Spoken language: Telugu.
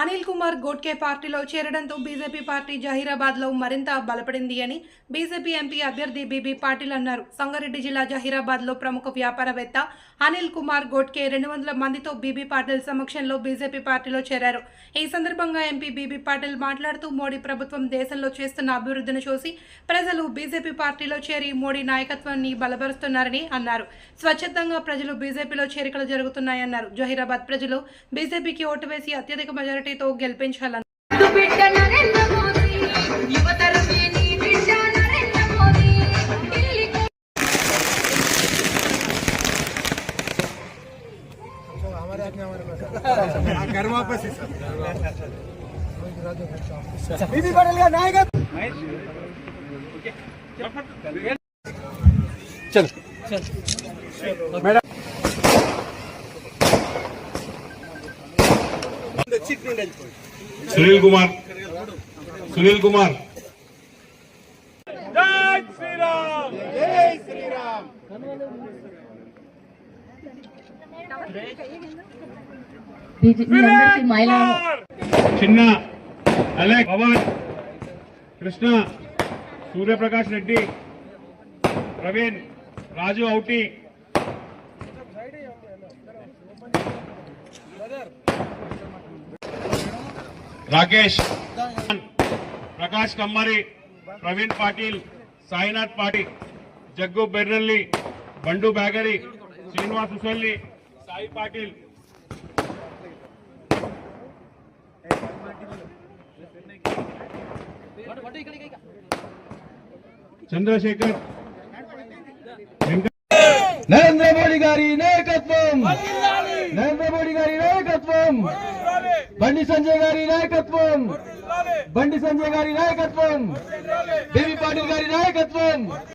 అనిల్ కుమార్ గోడ్కే పార్టీలో చేరడంతో బీజేపీ పార్టీ జహీరాబాద్లో మరింత బలపడింది అని బీజేపీ ఎంపీ అభ్యర్థి బీబీ పాటిల్ అన్నారు. సంగారెడ్డి జిల్లా జహీరాబాద్లో ప్రముఖ వ్యాపారవేత్త అనిల్ కుమార్ గోడ్కే రెండు వందల మందితో బీబీ పాటిల్ సమక్షంలో బీజేపీ పార్టీలో చేరారు. ఈ సందర్భంగా ఎంపీ బీబీ పాటిల్ మాట్లాడుతూ మోడీ ప్రభుత్వం దేశంలో చేస్తున్న అభివృద్ధిని చూసి ప్రజలు బీజేపీ పార్టీలో చేరి మోడీ నాయకత్వాన్ని బలపరుస్తున్నారని అన్నారు. స్వచ్ఛందంగా ప్రజలు బీజేపీలో చేరికలు జరుగుతున్నాయన్నారు. జహీరాబాద్ ప్రజలు బీజేపీకి ఓటు వేసి అత్యధిక మెజారిటీ గెలిపించాలన్నారు ముందు బిడ్డ నరేంద్ర మోదీ యువతరమే నీ బిడ్డ నరేంద్ర మోదీ ఢిల్లీ घर वापस ही सर बीबी पटेल का नायकत्व चल मैडम సునీల్ కుమార్. సునీల్ కుమార్. మహిళా చిన్న అలెక్ పవన్ కృష్ణ సూర్యప్రకాష్ రెడ్డి ప్రవీణ్ రాజు ఔటి. राकेश, प्रकाश कम्मरी, प्रवीण पाटील, साईनाथ पाटी जग्गू बेर्रली बंडू बैगरी, श्रीनिवास सुशल्ली साई पाटील। चंद्रशेखर నరేంద్ర మోడీ గారి నాయకత్వం నరేంద్ర మోడీ గారి నాయకత్వం బండి సంజయ్ గారి నాయకత్వం బండి సంజయ్ గారి నాయకత్వం బేబీ పాటిల్ గారి నాయకత్వం